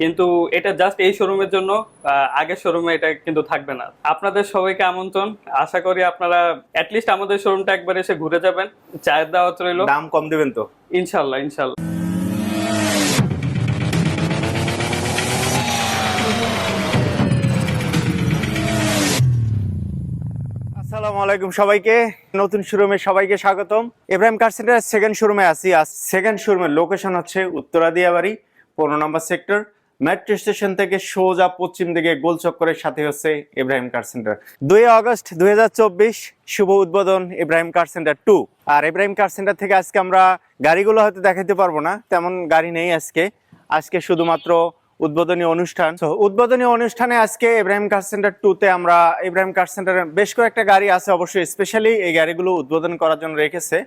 কিন্তু এটা জাস্ট এই শোরুমের জন্য আগের শোরুমে এটা কিন্তু থাকবে না। আপনাদের সবাইকে আমন্ত্রণ। আশা করি আপনারা অ্যাটলিস্ট আমাদের শোরুমটা একবার এসে ঘুরে যাবেন। চায়ের দাওয়াত রইল। দাম কম দেবেন তো। ইনশাল্লাহ ইনশাল্লাহ। আসসালামু আলাইকুম সবাইকে। নতুন শোরুমে সবাইকে স্বাগতম। ইব্রাহিম কার সেন্টারের সেকেন্ড শোরুমে আছি। আজ সেকেন্ড শোরুমের লোকেশন হচ্ছে উত্তরা দিয়াবাড়ি পনেরো নম্বর সেক্টর মেট্রো স্টেশন থেকে সোজা পশ্চিম দিকে গোল চক্করের সাথে হচ্ছে ইব্রাহিম কার সেন্টার। দুই আগস্ট দুই হাজার চব্বিশ, শুভ উদ্বোধন ইব্রাহিম কার সেন্টার টু। আর ইব্রাহিম কার সেন্টার থেকে আজকে আমরা গাড়িগুলো হয়তো দেখাতে পারব না, তেমন গাড়ি নেই আজকে। আজকে শুধুমাত্র উদ্বোধনী অনুষ্ঠান। তো উদ্বোধনী অনুষ্ঠানে আজকে ইব্রাহিম কার সেন্টার টু তে আমরা ইব্রাহিম কার সেন্টারের বেশ কয়েকটা গাড়ি আছে অবশ্যই স্পেশালি এই গাড়িগুলো উদ্বোধন করার জন্য রেখেছে।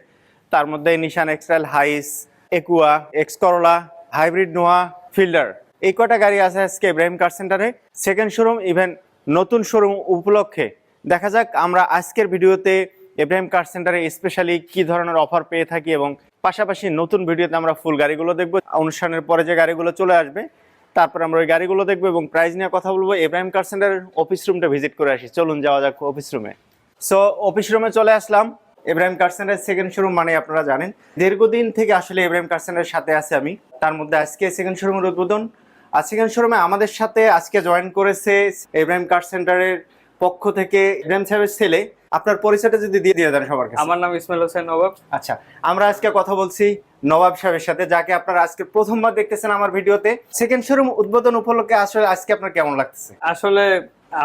তার মধ্যে Nissan X Trail Hiace Aqua X Corolla hybrid Noah Fielder এই কটা গাড়ি আছে আজকে ইব্রাহিম কার সেন্টারে? সেকেন্ড শোরুম ইভেন নতুন শোরুম উপলক্ষে। দেখা যাক আমরা আজকের ভিডিওতে ইব্রাহিম কার সেন্টারে স্পেশালি কি ধরনের অফার পেয়ে থাকি এবং পাশাপাশি নতুন ভিডিওতে আমরা ফুল গাড়িগুলো দেখব। অনুষ্ঠানের পরে যে গাড়িগুলো চলে আসবে, তারপর আমরা ওই গাড়িগুলো দেখব এবং প্রাইস নিয়ে কথা বলব। ইব্রাহিম কার সেন্টারের অফিস রুমটা ভিজিট করে আসি। চলুন যাওয়া যাক অফিস রুমে সো অফিস রুমে চলে আসলাম। ইব্রাহিম কার সেন্টারের সেকেন্ড শোরুম মানে আপনারা জানেন। দীর্ঘদিন থেকে আসলে ইব্রাহিম কার সেন্টারের সাথে আছে আমি। তার মধ্যে আজকে সেকেন্ড শোরুমের উদ্বোধন। আর সেকেন্ড শোরুমে আমাদের সাথে আজকে জয়েন করেছে ইব্রাহিম কার সেন্টারের পক্ষ থেকে ইব্রাহিম সাহেবের ছেলে। আপনার পরিচয়টা যদি দিয়ে দিয়ে দেন সবার কাছে। আমার নাম ইসমাইল হোসেন নবাব। আচ্ছা আমরা আজকে কথা বলছি নবাব সাহেবের সাথে যাকে আপনারা আজকে প্রথমবার দেখতেছেন আমার ভিডিওতে। সেকেন্ড শোরুম উদ্বোধন উপলক্ষে আসলে আজকে আপনার কেমন লাগতেছে? আসলে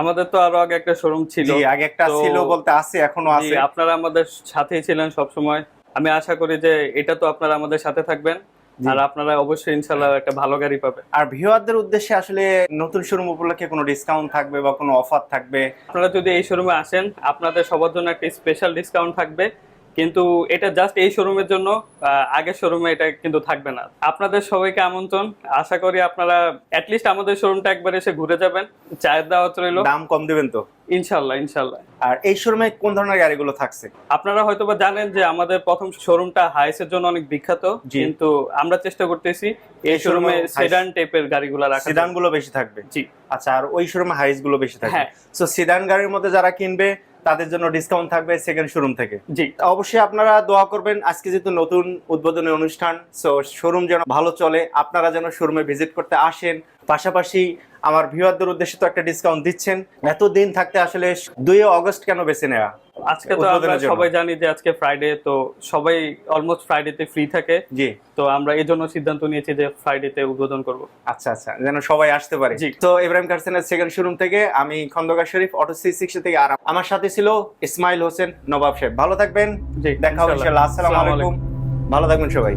আমাদের তো আরও আগে একটা শোরুম ছিল। আগে একটা ছিল বলতে আছে এখনও আছে। আপনারা আমাদের সাথেই ছিলেন সব সময় আমি আশা করি যে এটা তো আপনারা আমাদের সাথে থাকবেন। আর আপনারা অবশ্যই ইনশাল্লাহ একটা ভালো গাড়ি পাবে আর ভিউয়ারদের উদ্দেশ্যে আসলে নতুন শোরুম উপলক্ষে কোনো ডিসকাউন্ট থাকবে বা কোনো অফার থাকবে? আপনারা যদি এই শোরুমে আসেন আপনাদের সবার জন্য একটা স্পেশাল ডিসকাউন্ট থাকবে। কিন্তু এটা জাস্ট এই শোরুমের জন্য আগের শোরুমে এটা কিন্তু থাকবে না। আপনাদের সবাইকে আমন্ত্রণ। আশা করি আপনারা অ্যাটলিস্ট আমাদের শোরুমটা একবার এসে ঘুরে যাবেন। চায়ের দাওয়াত রইল। দাম কম দিবেন তো? ইনশাল্লাহ ইনশাল্লাহ। আর এই শোরুমে কোন ধরনের গাড়িগুলো থাকছে? আপনারা হয়তো বা জানেন যে আমাদের প্রথম শোরুমটা হাইসের জন্য অনেক বিখ্যাত কিন্তু আমরা চেষ্টা করতেছি এই শোরুমে সেডান টাইপের গাড়িগুলো রাখা সিডানগুলো বেশি থাকবে। জি। আচ্ছা আর ওই শোরুমে হাইসগুলো বেশি থাকবে। হ্যাঁ। সো সিডান গাড়ির মধ্যে যারা কিনবে তাদের জন্য ডিসকাউন্ট থাকবে সেকেন্ড শোরুম থেকে। জি। অবশ্যই আপনারা দোয়া করবেন আজকে যেহেতু নতুন উদ্বোধনী অনুষ্ঠান সো শোরুম যেন ভালো চলে আপনারা যেন শোরুমে ভিজিট করতে আসেন। পাশাপাশি আমার ভিউয়ারদের উদ্দেশ্যে তো একটা ডিসকাউন্ট দিচ্ছেন। এত দিন থাকতে আসলে দুই অগস্ট কেন বেছে নেওয়া আজকে তো আমরা সবাই জানি যে আজকে ফ্রাইডে তো সবাই অলমোস্ট ফ্রাইডেতে ফ্রি থাকে। জি। তো আমরা এই জন্য সিদ্ধান্ত নিয়েছি যে ফ্রাইডেতে উদ্বোধন করব। আচ্ছা আচ্ছা যেন সবাই আসতে পারে। জি। তো ইব্রাহিম কারসেনের সেকেন্ড শোরুম থেকে আমি Khandakar Sharif auto C sixty থেকে আর আমার সাথে ছিল ইসমাইল হোসেন নবাব সাহেব ভালো থাকবেন। জি দেখা হবে ইনশাআল্লাহ আসসালামু আলাইকুম। ভালো থাকবেন সবাই।